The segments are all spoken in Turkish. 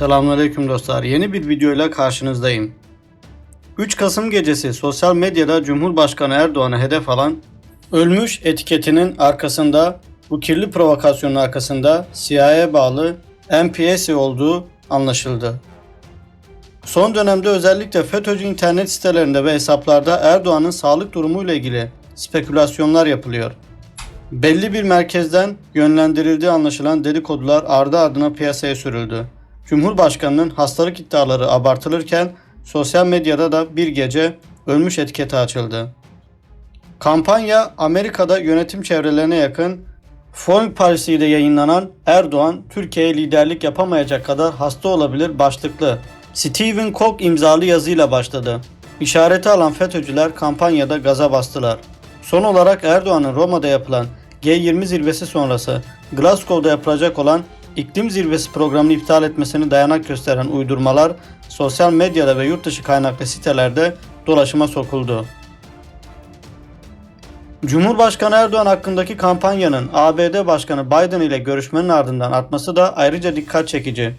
Selamünaleyküm dostlar. Yeni bir videoyla karşınızdayım. 3 Kasım gecesi sosyal medyada Cumhurbaşkanı Erdoğan'a hedef alan ölmüş etiketinin arkasında bu kirli provokasyonun arkasında CIA'ya bağlı MPS olduğu anlaşıldı. Son dönemde özellikle FETÖ'cü internet sitelerinde ve hesaplarda Erdoğan'ın sağlık durumuyla ilgili spekülasyonlar yapılıyor. Belli bir merkezden yönlendirildiği anlaşılan dedikodular ardı ardına piyasaya sürüldü. Cumhurbaşkanının hastalık iddiaları abartılırken sosyal medyada da bir gece ölmüş etiketi açıldı. Kampanya Amerika'da yönetim çevrelerine yakın Foreign Policy'de yayınlanan Erdoğan Türkiye'ye liderlik yapamayacak kadar hasta olabilir başlıklı Stephen Koch imzalı yazıyla başladı. İşareti alan FETÖ'cüler kampanyada gaza bastılar. Son olarak Erdoğan'ın Roma'da yapılan G20 zirvesi sonrası Glasgow'da yapılacak olan iklim zirvesi programını iptal etmesini dayanak gösteren uydurmalar sosyal medyada ve yurt dışı kaynaklı sitelerde dolaşıma sokuldu. Cumhurbaşkanı Erdoğan hakkındaki kampanyanın ABD Başkanı Biden ile görüşmenin ardından artması da ayrıca dikkat çekici.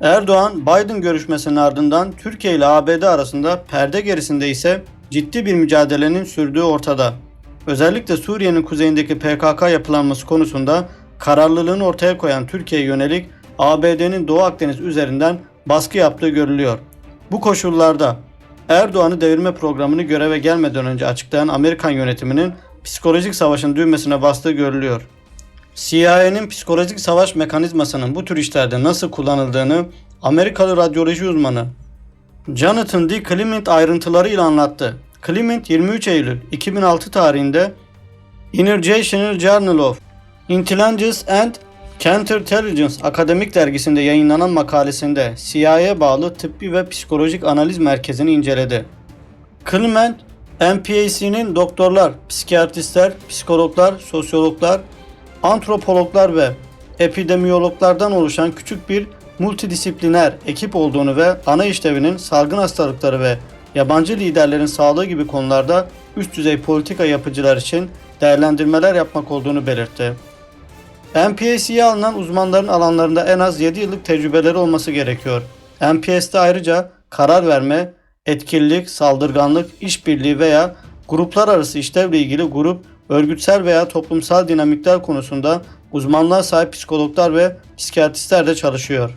Erdoğan, Biden görüşmesinin ardından Türkiye ile ABD arasında perde gerisinde ise ciddi bir mücadelenin sürdüğü ortada. Özellikle Suriye'nin kuzeyindeki PKK yapılanması konusunda kararlılığını ortaya koyan Türkiye'ye yönelik ABD'nin Doğu Akdeniz üzerinden baskı yaptığı görülüyor. Bu koşullarda Erdoğan'ı devirme programını göreve gelmeden önce açıklayan Amerikan yönetiminin psikolojik savaşın düğmesine bastığı görülüyor. CIA'nin psikolojik savaş mekanizmasının bu tür işlerde nasıl kullanıldığını Amerikalı radyoloji uzmanı Jonathan D. Clement ayrıntılarıyla anlattı. Clement 23 Eylül 2006 tarihinde International Journal of Intelligence and Counterintelligence akademik dergisinde yayınlanan makalesinde CIA'ya bağlı tıbbi ve psikolojik analiz merkezini inceledi. Clement, MPAC'nin doktorlar, psikiyatristler, psikologlar, sosyologlar, antropologlar ve epidemiyologlardan oluşan küçük bir multidisipliner ekip olduğunu ve ana işlevinin salgın hastalıkları ve yabancı liderlerin sağlığı gibi konularda üst düzey politika yapıcılar için değerlendirmeler yapmak olduğunu belirtti. MPS'ye alınan uzmanların alanlarında en az 7 yıllık tecrübeleri olması gerekiyor. MPS'te ayrıca karar verme, etkililik, saldırganlık, işbirliği veya gruplar arası işlevle ilgili grup, örgütsel veya toplumsal dinamikler konusunda uzmanlığa sahip psikologlar ve psikiyatristler de çalışıyor.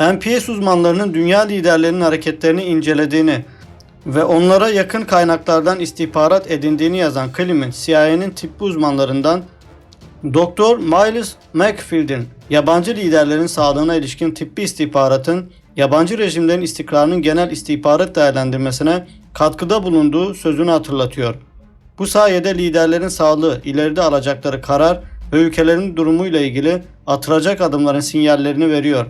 MPS uzmanlarının dünya liderlerinin hareketlerini incelediğini ve onlara yakın kaynaklardan istihbarat edindiğini yazan Clement, CIA'nin tıbbi uzmanlarından Doktor Miles McField'in yabancı liderlerin sağlığına ilişkin tıbbi istihbaratın yabancı rejimlerin istikrarının genel istihbarat değerlendirmesine katkıda bulunduğu sözünü hatırlatıyor. Bu sayede liderlerin sağlığı, ileride alacakları karar ve ülkelerin durumuyla ilgili atılacak adımların sinyallerini veriyor.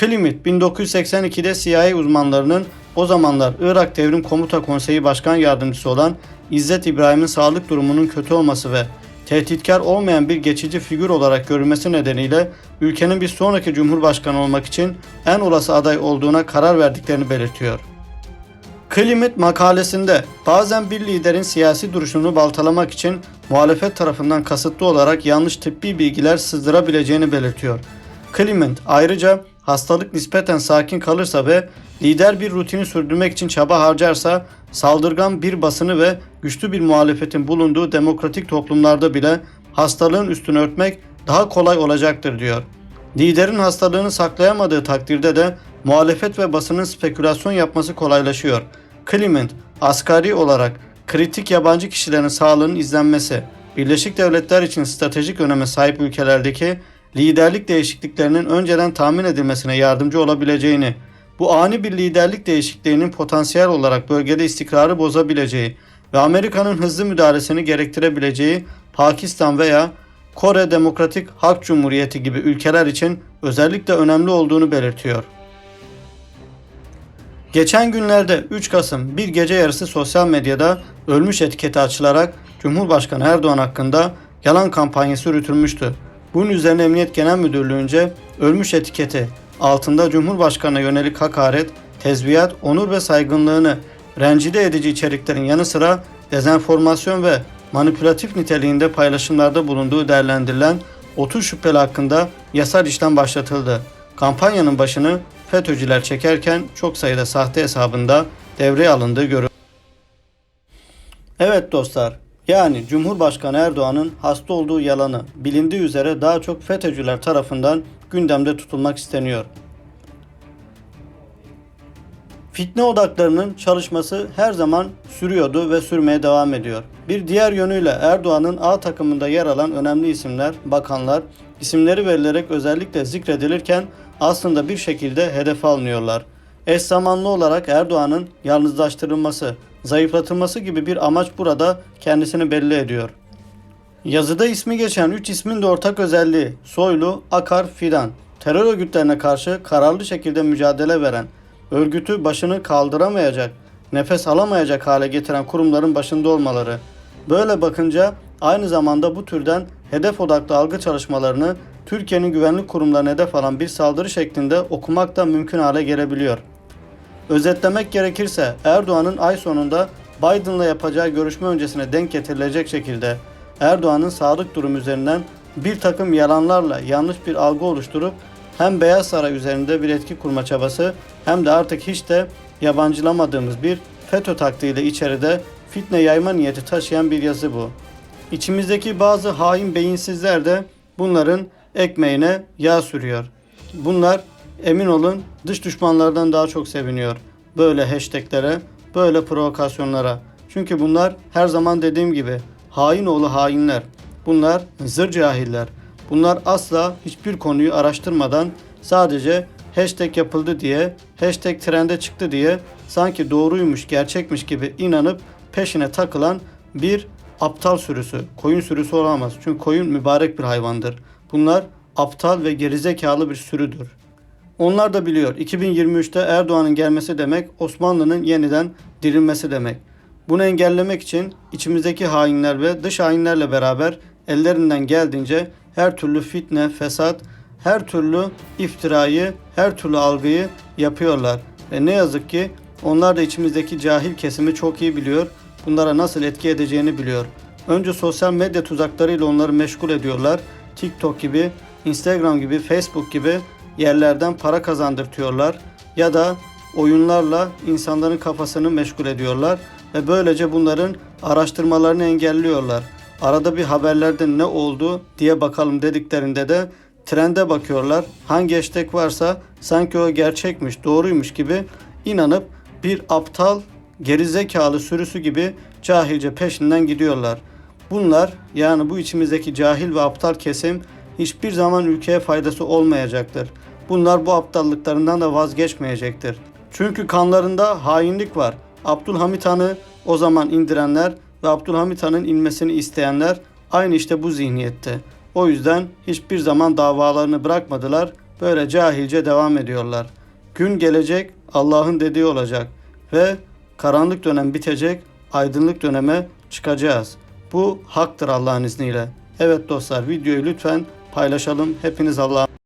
Clement 1982'de CIA uzmanlarının o zamanlar Irak Devrim Komuta Konseyi Başkan Yardımcısı olan İzzet İbrahim'in sağlık durumunun kötü olması ve tehditkar olmayan bir geçici figür olarak görülmesi nedeniyle ülkenin bir sonraki cumhurbaşkanı olmak için en olası aday olduğuna karar verdiklerini belirtiyor. Clement makalesinde bazen bir liderin siyasi duruşunu baltalamak için muhalefet tarafından kasıtlı olarak yanlış tıbbi bilgiler sızdırabileceğini belirtiyor. Clement ayrıca hastalık nispeten sakin kalırsa ve lider bir rutini sürdürmek için çaba harcarsa saldırgan bir basını ve güçlü bir muhalefetin bulunduğu demokratik toplumlarda bile hastalığın üstünü örtmek daha kolay olacaktır diyor. Liderin hastalığını saklayamadığı takdirde de muhalefet ve basının spekülasyon yapması kolaylaşıyor. Clement, asgari olarak kritik yabancı kişilerin sağlığının izlenmesi, Birleşik Devletler için stratejik öneme sahip ülkelerdeki liderlik değişikliklerinin önceden tahmin edilmesine yardımcı olabileceğini, bu ani bir liderlik değişikliğinin potansiyel olarak bölgede istikrarı bozabileceği ve Amerika'nın hızlı müdahalesini gerektirebileceği Pakistan veya Kore Demokratik Halk Cumhuriyeti gibi ülkeler için özellikle önemli olduğunu belirtiyor. Geçen günlerde 3 Kasım bir gece yarısı sosyal medyada ölmüş etiketi açılarak Cumhurbaşkanı Erdoğan hakkında yalan kampanyası yürütülmüştü. Bunun üzerine Emniyet Genel Müdürlüğü'nce ölmüş etiketi altında Cumhurbaşkanı'na yönelik hakaret, tezvirat, onur ve saygınlığını rencide edici içeriklerin yanı sıra dezenformasyon ve manipülatif niteliğinde paylaşımlarda bulunduğu değerlendirilen 30 şüpheli hakkında yasal işlem başlatıldı. Kampanyanın başını FETÖ'cüler çekerken çok sayıda sahte hesabında devreye alındığı görüldü. Evet dostlar, yani Cumhurbaşkanı Erdoğan'ın hasta olduğu yalanı bilindiği üzere daha çok FETÖ'cüler tarafından gündemde tutulmak isteniyor. Fitne odaklarının çalışması her zaman sürüyordu ve sürmeye devam ediyor. Bir diğer yönüyle Erdoğan'ın A takımında yer alan önemli isimler, bakanlar, isimleri verilerek özellikle zikredilirken aslında bir şekilde hedef alınıyorlar. Eş zamanlı olarak Erdoğan'ın yalnızlaştırılması, zayıflatılması gibi bir amaç burada kendisini belli ediyor. Yazıda ismi geçen 3 ismin de ortak özelliği Soylu, Akar, Fidan. Terör örgütlerine karşı kararlı şekilde mücadele veren, örgütü başını kaldıramayacak, nefes alamayacak hale getiren kurumların başında olmaları. Böyle bakınca aynı zamanda bu türden hedef odaklı algı çalışmalarını Türkiye'nin güvenlik kurumlarına hedef alan bir saldırı şeklinde okumak da mümkün hale gelebiliyor. Özetlemek gerekirse Erdoğan'ın ay sonunda Biden'la yapacağı görüşme öncesine denk getirilecek şekilde Erdoğan'ın sağlık durumu üzerinden bir takım yalanlarla yanlış bir algı oluşturup hem Beyaz Saray üzerinde bir etki kurma çabası hem de artık hiç de yabancılamadığımız bir FETÖ taktiğiyle içeride fitne yayma niyeti taşıyan bir yazı bu. İçimizdeki bazı hain beyinsizler de bunların ekmeğine yağ sürüyor. Bunlar emin olun dış düşmanlardan daha çok seviniyor. Böyle hashtaglere, böyle provokasyonlara. Çünkü bunlar her zaman dediğim gibi hain oğlu hainler. Bunlar zır cahiller. Bunlar asla hiçbir konuyu araştırmadan sadece hashtag yapıldı diye, hashtag trende çıktı diye sanki doğruymuş, gerçekmiş gibi inanıp peşine takılan bir aptal sürüsü. Koyun sürüsü olamaz. Çünkü koyun mübarek bir hayvandır. Bunlar aptal ve gerizekalı bir sürüdür. Onlar da biliyor 2023'te Erdoğan'ın gelmesi demek Osmanlı'nın yeniden dirilmesi demek. Bunu engellemek için içimizdeki hainler ve dış hainlerle beraber ellerinden geldiğince her türlü fitne, fesat, her türlü iftirayı, her türlü algıyı yapıyorlar. Ve ne yazık ki onlar da içimizdeki cahil kesimi çok iyi biliyor. Bunlara nasıl etki edeceğini biliyor. Önce sosyal medya tuzaklarıyla onları meşgul ediyorlar. TikTok gibi, Instagram gibi, Facebook gibi yerlerden para kazandırtıyorlar ya da oyunlarla insanların kafasını meşgul ediyorlar ve böylece bunların araştırmalarını engelliyorlar. Arada bir haberlerde ne oldu diye bakalım dediklerinde de trende bakıyorlar. Hangi hashtag varsa sanki o gerçekmiş, doğruymuş gibi inanıp bir aptal, gerizekalı sürüsü gibi cahilce peşinden gidiyorlar. Bunlar yani bu içimizdeki cahil ve aptal kesim hiçbir zaman ülkeye faydası olmayacaktır. Bunlar bu aptallıklarından da vazgeçmeyecektir. Çünkü kanlarında hainlik var. Abdülhamit Han'ı o zaman indirenler ve Abdülhamit Han'ın inmesini isteyenler aynı işte bu zihniyette. O yüzden hiçbir zaman davalarını bırakmadılar. Böyle cahilce devam ediyorlar. Gün gelecek Allah'ın dediği olacak ve karanlık dönem bitecek, aydınlık döneme çıkacağız. Bu haktır Allah'ın izniyle. Evet dostlar videoyu lütfen paylaşalım. Hepiniz Allah'a